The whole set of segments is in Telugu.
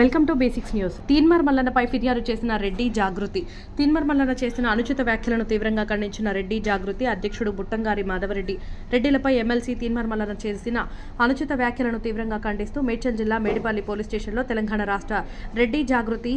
Welcome to basics news. Teenmaar మల్లన్నపై ఫిర్యాదు చేసిన రెడ్డి జాగృతి. తీన్మార్ మల్లన్న చేసిన అనుచిత వ్యాఖ్యలను తీవ్రంగా ఖండించిన రెడ్డి జాగృతి అధ్యక్షుడు బుట్టంగారి మాధవరెడ్డి. రెడ్డిలపై ఎమ్మెల్సీ తీన్మార్ మల్లన్న చేసిన అనుచిత వ్యాఖ్యలను తీవ్రంగా ఖండిస్తూ మేడ్చల్ జిల్లా మేడిపల్లి పోలీస్ స్టేషన్లో తెలంగాణ రాష్ట్ర రెడ్డి జాగృతి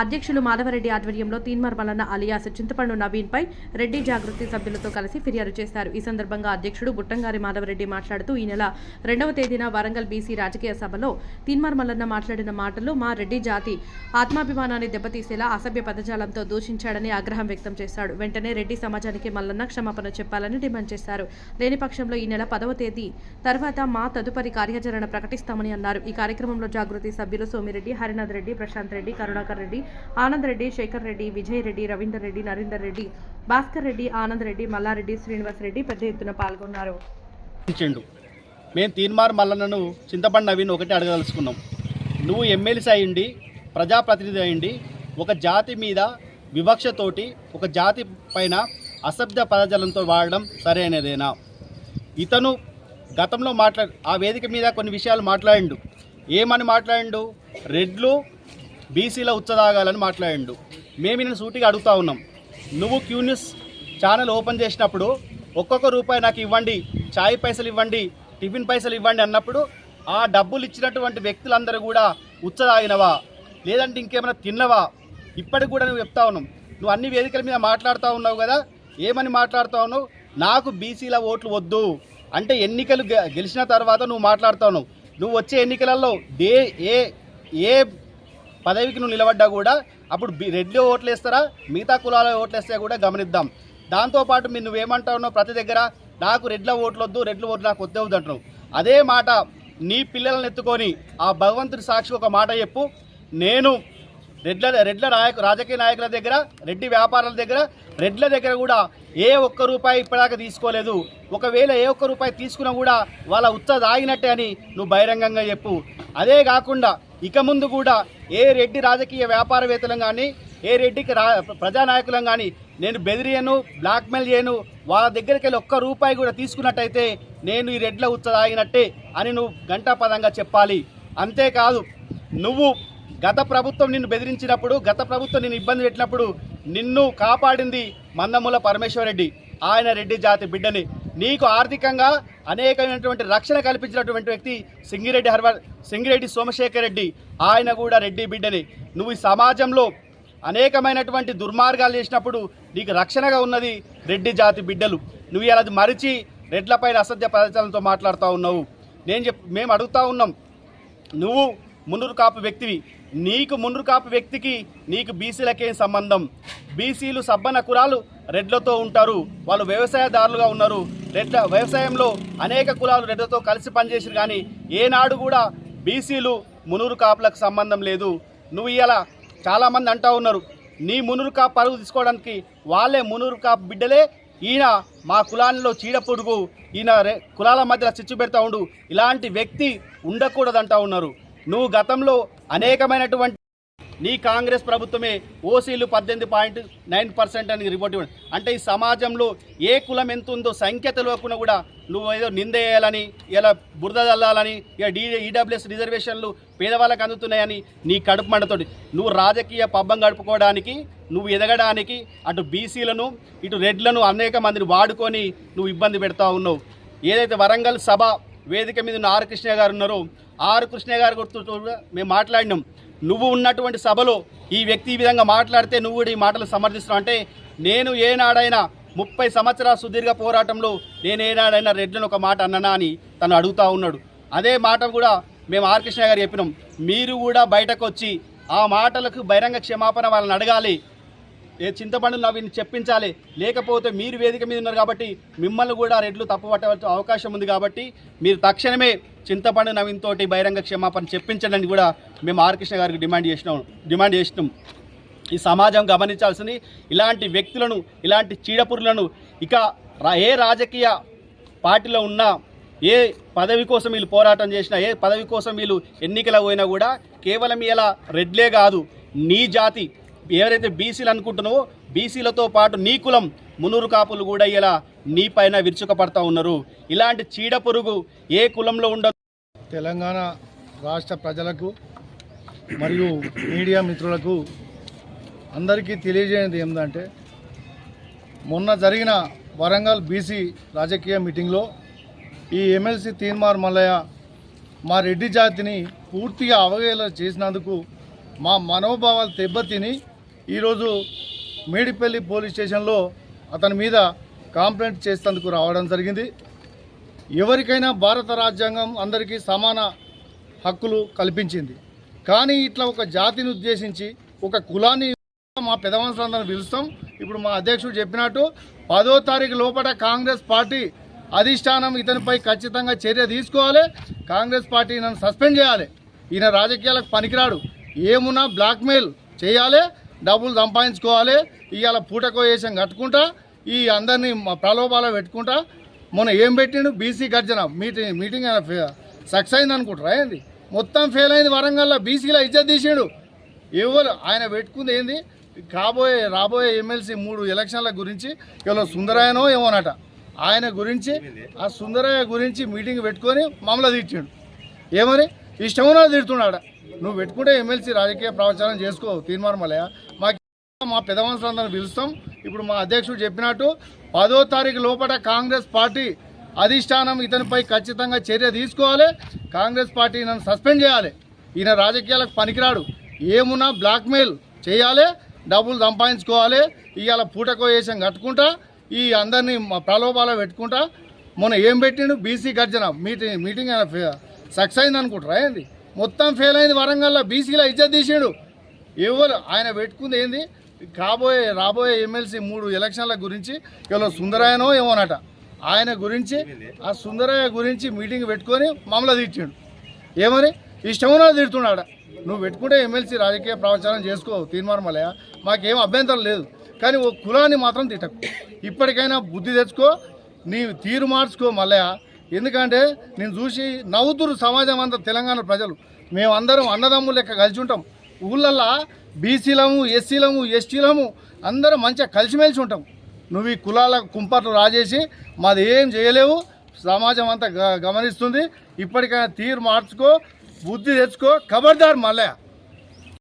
అధ్యక్షులు మాధవరెడ్డి ఆధ్వర్యంలో తీన్మార్ మల్లన్న అలియాస్ చింతపండు నవీన్పై రెడ్డి జాగృతి సభ్యులతో కలిసి ఫిర్యాదు చేశారు. ఈ సందర్భంగా అధ్యక్షుడు బుట్టంగారి మాధవరెడ్డి మాట్లాడుతూ ఈ నెల రెండవ తేదీన వరంగల్ బీసీ రాజకీయ సభలో తీన్మార్ మల్లన్న మాట్లాడిన మాటలు మా రెడ్డి జాతి ఆత్మాభిమానాన్ని దెబ్బతీసేలా అసభ్య పదజాలంతో దూషించాడని ఆగ్రహం వ్యక్తం చేశాడు. వెంటనే రెడ్డి సమాజానికి మల్లన్న క్షమాపణ చెప్పాలని డిమాండ్ చేశారు. లేని పక్షంలో ఈ నెల పదవ తేదీ తర్వాత మా తదుపరి కార్యాచరణ ప్రకటిస్తామని అన్నారు. ఈ కార్యక్రమంలో జాగృతి సభ్యులు సోమిరెడ్డి హరినాథ్ రెడ్డి ప్రశాంత్ రెడ్డి కరుణాకర్ రెడ్డి ఆనంద్ రెడ్డి శేఖర్ రెడ్డి విజయ్ రెడ్డి రవీందర్ రెడ్డి నరేందర్ రెడ్డి భాస్కర్ రెడ్డి ఆనంద్ రెడ్డి మల్లారెడ్డి శ్రీనివాస్ రెడ్డి పెద్ద ఎత్తున పాల్గొన్నారు. ఇచ్చిండు. మేము తీర్మార్ మల్లన్నను చింతపండు నవీన్ ఒకటి అడగదలుచుకున్నాం. నువ్వు ఎమ్మెల్సీ అయ్యిండి ప్రజాప్రతినిధి అయ్యిండి ఒక జాతి మీద వివక్షతోటి ఒక జాతి పైన అసభ్య పదజలంతో వాడడం సరైనదేనా ఇతను గతంలో మాట్లా ఆ వేదిక మీద కొన్ని విషయాలు మాట్లాడిండు. ఏమని మాట్లాడిండు? రెడ్లు బీసీలో ఉచ్చదాగాలని మాట్లాడిండు. మేము నేను సూటిగా అడుగుతా ఉన్నాం. నువ్వు క్యూన్యూస్ ఛానల్ ఓపెన్ చేసినప్పుడు ఒక్కొక్క రూపాయి నాకు ఇవ్వండి చాయ్ పైసలు ఇవ్వండి టిఫిన్ పైసలు ఇవ్వండి అన్నప్పుడు ఆ డబ్బులు ఇచ్చినటువంటి వ్యక్తులందరూ కూడా ఉచ్చదాగినవా? లేదంటే ఇంకేమైనా తిన్నవా? ఇప్పటికి కూడా నువ్వు చెప్తా ఉన్నావు నువ్వు అన్ని వేదికల మీద మాట్లాడుతూ ఉన్నావు కదా? ఏమని మాట్లాడుతూ ఉన్నావు? నాకు బీసీల ఓట్లు వద్దు. అంటే ఎన్నికలు గె- గెలిచిన తర్వాత నువ్వు మాట్లాడుతా ఉన్నావు. నువ్వు వచ్చే ఎన్నికలలో దే ఏ ఏ పదవికి నువ్వు నిలబడ్డా కూడా అప్పుడు రెడ్లో రెడ్లు ఓట్లు వేస్తారా మిగతా కులాల ఓట్లు వేస్తే కూడా గమనిద్దాం. దాంతోపాటు మీరు నువ్వేమంటావు ప్రతి దగ్గర నాకు రెడ్ల ఓట్లు వద్దు రెడ్ల ఓట్లు నాకు వద్దవద్దు అంటున్నావు. అదే మాట నీ పిల్లలను ఎత్తుకొని ఆ భగవంతుడి సాక్షి ఒక మాట చెప్పు. నేను రెడ్ల రెడ్ల నాయకు రాజకీయ నాయకుల దగ్గర రెడ్డి వ్యాపారాల దగ్గర రెడ్ల దగ్గర కూడా ఏ ఒక్క రూపాయి ఇప్పటిదాకా తీసుకోలేదు. ఒకవేళ ఏ ఒక్క రూపాయి తీసుకున్నా కూడా వాళ్ళ ఉత్త దాగినట్టే అని నువ్వు బహిరంగంగా చెప్పు. అదే కాకుండా ఇక ముందు కూడా ఏ రెడ్డి రాజకీయ వ్యాపారవేత్తలను కానీ ఏ రెడ్డికి రా ప్రజానాయకులను కానీ నేను బెదిరియను బ్లాక్మెయిల్ చేయను వాళ్ళ దగ్గరికి వెళ్ళి ఒక్క రూపాయి కూడా తీసుకున్నట్టయితే నేను ఈ రెడ్ల ఉచ్చదాగినట్టే అని నువ్వు గంటాపదంగా చెప్పాలి. అంతేకాదు నువ్వు గత ప్రభుత్వం నిన్ను బెదిరించినప్పుడు గత ప్రభుత్వం నిన్ను ఇబ్బంది పెట్టినప్పుడు నిన్ను కాపాడింది మందముల పరమేశ్వరరెడ్డి ఆయన రెడ్డి జాతి బిడ్డని. నీకు ఆర్థికంగా అనేకమైనటువంటి రక్షణ కల్పించినటువంటి వ్యక్తి సింగిరెడ్డి హర్వ సింగిరెడ్డి సోమశేఖర్ రెడ్డి. ఆయన కూడా రెడ్డి బిడ్డని. నువ్వు ఈ సమాజంలో అనేకమైనటువంటి దుర్మార్గాలు చేసినప్పుడు నీకు రక్షణగా ఉన్నది రెడ్డి జాతి బిడ్డలు. నువ్వు ఇలా అది మరిచి రెడ్లపైన అసత్య పదార్థాలతో మాట్లాడుతూ ఉన్నావు. నేను చెప్ మేము అడుగుతా ఉన్నాం నువ్వు మున్నూరు కాపు వ్యక్తివి. నీకు మున్నూరు కాపు వ్యక్తికి నీకు బీసీలకేం సంబంధం? బీసీలు సబ్బన కురాలు రెడ్లతో ఉంటారు. వాళ్ళు వ్యవసాయదారులుగా ఉన్నారు. రెడ్ల వ్యవసాయంలో అనేక కులాలు రెడ్లతో కలిసి పనిచేసిన కానీ ఏనాడు కూడా బీసీలు మునురు కాపులకు సంబంధం లేదు. నువ్వు ఇలా చాలామంది అంటా ఉన్నారు నీ మునురు కాపు పరుగు తీసుకోవడానికి వాళ్ళే మునురు కాపు బిడ్డలే ఈయన మా కులాల్లో చీడ పొడుగు ఈయన కులాల మధ్యలో చిచ్చు పెడతా ఉండు ఇలాంటి వ్యక్తి ఉండకూడదంటా ఉన్నారు. నువ్వు గతంలో అనేకమైనటువంటి నీ కాంగ్రెస్ ప్రభుత్వమే ఓసీలు పద్దెనిమిది పాయింట్ నైన్ పర్సెంట్ అని రిపోర్ట్ ఇవ్వండి అంటే ఈ సమాజంలో ఏ కులం ఎంత ఉందో సంఖ్య తెలియకుండా కూడా నువ్వు ఏదో నిందేయాలని ఇలా బురద చల్లాలని ఇక డీ ఈడబ్ల్యూఎస్ రిజర్వేషన్లు పేదవాళ్ళకి అందుతున్నాయని నీ కడుపు మండతోటి నువ్వు రాజకీయ పబ్బం గడుపుకోవడానికి నువ్వు ఎదగడానికి అటు బీసీలను ఇటు రెడ్లను అనేక మందిని వాడుకొని నువ్వు ఇబ్బంది పెడతా ఉన్నావు ఏదైతే వరంగల్ సభ వేదిక మీద ఉన్న ఆర్ కృష్ణ గారు ఉన్నారో ఆర్ కృష్ణ గారు గుర్తు మేము మాట్లాడినాం నువ్వు ఉన్నటువంటి సభలో ఈ వ్యక్తి ఈ విధంగా మాట్లాడితే నువ్వు కూడా ఈ మాటలు సమర్థిస్తున్నావు. అంటే నేను ఏనాడైనా ముప్పై సంవత్సరాల సుదీర్ఘ పోరాటంలో నేను ఏనాడైనా రెడ్లను ఒక మాట అన్ననా అని తను అడుగుతా ఉన్నాడు. అదే మాట కూడా మేము ఆర్కృష్ణ గారు చెప్పినాం. మీరు కూడా బయటకు వచ్చి ఆ మాటలకు బహిరంగ క్షమాపణ వాళ్ళని అడగాలి. ఏ చింతపండు నవీని చెప్పించాలి. లేకపోతే మీరు వేదిక మీద ఉన్నారు కాబట్టి మిమ్మల్ని కూడా రెడ్లు తప్పుపట్టవలసిన అవకాశం ఉంది కాబట్టి మీరు తక్షణమే చింతపండు నవీన్ బహిరంగ క్షమాపణ చెప్పించడానికి కూడా మేము ఆర్కృష్ణ గారికి డిమాండ్ చేసినాం. డిమాండ్ చేసినాం. ఈ సమాజం గమనించాల్సింది ఇలాంటి వ్యక్తులను ఇలాంటి చీడపురులను ఇక రా- ఏ రాజకీయ పార్టీలో ఉన్నా ఏ పదవి కోసం వీళ్ళు పోరాటం చేసినా ఏ పదవి కోసం వీళ్ళు ఎన్నికల పోయినా కూడా కేవలం ఇలా రెడ్లే కాదు. నీ జాతి ఎవరైతే బీసీలు అనుకుంటున్నావో బీసీలతో పాటు నీ కులం మునూరు కాపులు కూడా ఇలా నీ పైన విరుచుకపడతా ఉన్నారు. ఇలాంటి చీడ పురుగు ఏ కులంలో ఉండదు. తెలంగాణ రాష్ట్ర ప్రజలకు మరియు మీడియా మిత్రులకు అందరికీ తెలియజేయనిది ఏంటంటే మొన్న జరిగిన వరంగల్ బీసీ రాజకీయ మీటింగ్లో ఈ ఎమ్మెల్సీ తీన్మార్ మల్లయ్య మా రెడ్డి జాతిని పూర్తిగా అవహేళన చేసినందుకు మా మనోభావాలు దెబ్బతిని ఈరోజు మేడిపల్లి పోలీస్ స్టేషన్లో అతని మీద కంప్లైంట్ చేసేందుకు రావడం జరిగింది. ఎవరికైనా భారత రాజ్యాంగం అందరికీ సమాన హక్కులు కల్పించింది. కానీ ఇట్లా ఒక జాతిని ఉద్దేశించి ఒక కులాన్ని మా పెదవంశలందరిని పిలుస్తాం. ఇప్పుడు మా అధ్యక్షుడు చెప్పినట్టు పదో తారీఖు లోపల కాంగ్రెస్ పార్టీ అధిష్టానం ఇతనిపై ఖచ్చితంగా చర్య తీసుకోవాలి. కాంగ్రెస్ పార్టీ నన్ను సస్పెండ్ చేయాలి. ఈయన రాజకీయాలకు పనికిరాడు. ఏమున్నా బ్లాక్మెయిల్ చేయాలి. డబ్బులు సంపాదించుకోవాలి. ఇవాళ పూటకో వేషం కట్టుకుంటా ఈ అందరినీ ప్రలోభాలు పెట్టుకుంటా. మొన్న ఏం పెట్టిండు? బీసీ గర్జన మీటింగ్ మీటింగ్ సక్సెస్ అయింది అనుకుంటారా ఏంది? మొత్తం ఫెయిల్ అయింది వరంగల్లో బీసీలో ఇజ్జత్ తీసిండు. ఎవరు? ఆయన పెట్టుకుంది ఏంది? కాబోయే రాబోయే ఎమ్మెల్సీ మూడు ఎలక్షన్ల గురించి కేవలం సుందరాయనో ఏమోనట. ఆయన గురించి ఆ సుందరయ్య గురించి మీటింగ్ పెట్టుకొని మమ్మల్ని తిట్టిండు. ఏమని? ఇష్టమున్నా తిడుతున్నాడు. నువ్వు పెట్టుకుంటే ఎమ్మెల్సీ రాజకీయ ప్రవచనం చేసుకో తీర్మానమలయ మాకు మా పెదవంశలందరిని పిలుస్తాం. ఇప్పుడు మా అధ్యక్షుడు చెప్పినట్టు పదో తారీఖు లోపల కాంగ్రెస్ పార్టీ అధిష్టానం ఇతనిపై ఖచ్చితంగా చర్య తీసుకోవాలి. కాంగ్రెస్ పార్టీ నన్ను సస్పెండ్ చేయాలి. ఈయన రాజకీయాలకు పనికిరాడు. ఏమున్నా బ్లాక్మెయిల్ చేయాలి డబ్బులు సంపాదించుకోవాలి. ఇవాళ పూటకో వేషం కట్టుకుంటా ఈ అందరినీ మా ప్రలోభాలు పెట్టుకుంటా. మొన్న ఏం పెట్టిండు? బీసీ గర్జన మీటింగ్ మీటింగ్ సక్సెస్ అయింది అనుకుంటారా ఏంది? మొత్తం ఫెయిల్ అయింది వరంగల్లో. బీసీలో ఇజ్జత్ తీసాడు. ఎవరు? ఆయన పెట్టుకుంది ఏంది? కాబోయే రాబోయే ఎమ్మెల్సీ మూడు ఎలక్షన్ల గురించి ఇవాళ సుందరాయనో ఏమోనట. ఆయన గురించి ఆ సుందరయ్య గురించి మీటింగ్ పెట్టుకొని మమ్మల్ని తిట్టిండు ఏమని ఇష్టమున్నా తిడుతున్నాడు నువ్వు పెట్టుకుంటే ఎమ్మెల్సీ రాజకీయ ప్రవచనం చేసుకో తీర్మానమలయ మాకేం అభ్యంతరం లేదు. కానీ ఓ కులాన్ని మాత్రం తిట్టకు. ఇప్పటికైనా బుద్ధి తెచ్చుకో నీ తీరు మార్చుకో మల్లయ్య. ఎందుకంటే నేను చూసి నవ్వుతురు సమాజం అంతా తెలంగాణ ప్రజలు. మేమందరం అన్నదమ్ములు లెక్క కలిసి ఉంటాం. ఊళ్ళల్లో బీసీలము ఎస్సీలము ఎస్టీలము అందరం మంచిగా కలిసిమెలిసి ఉంటాం. నువ్వు ఈ కులాల కుంపట్లు రాజేసి మాది ఏం చేయలేవు. సమాజం అంతా గ- గమనిస్తుంది. ఇప్పటికైనా తీరు మార్చుకో బుద్ధి తెచ్చుకో. ఖబర్దార్ మల్లయ్య.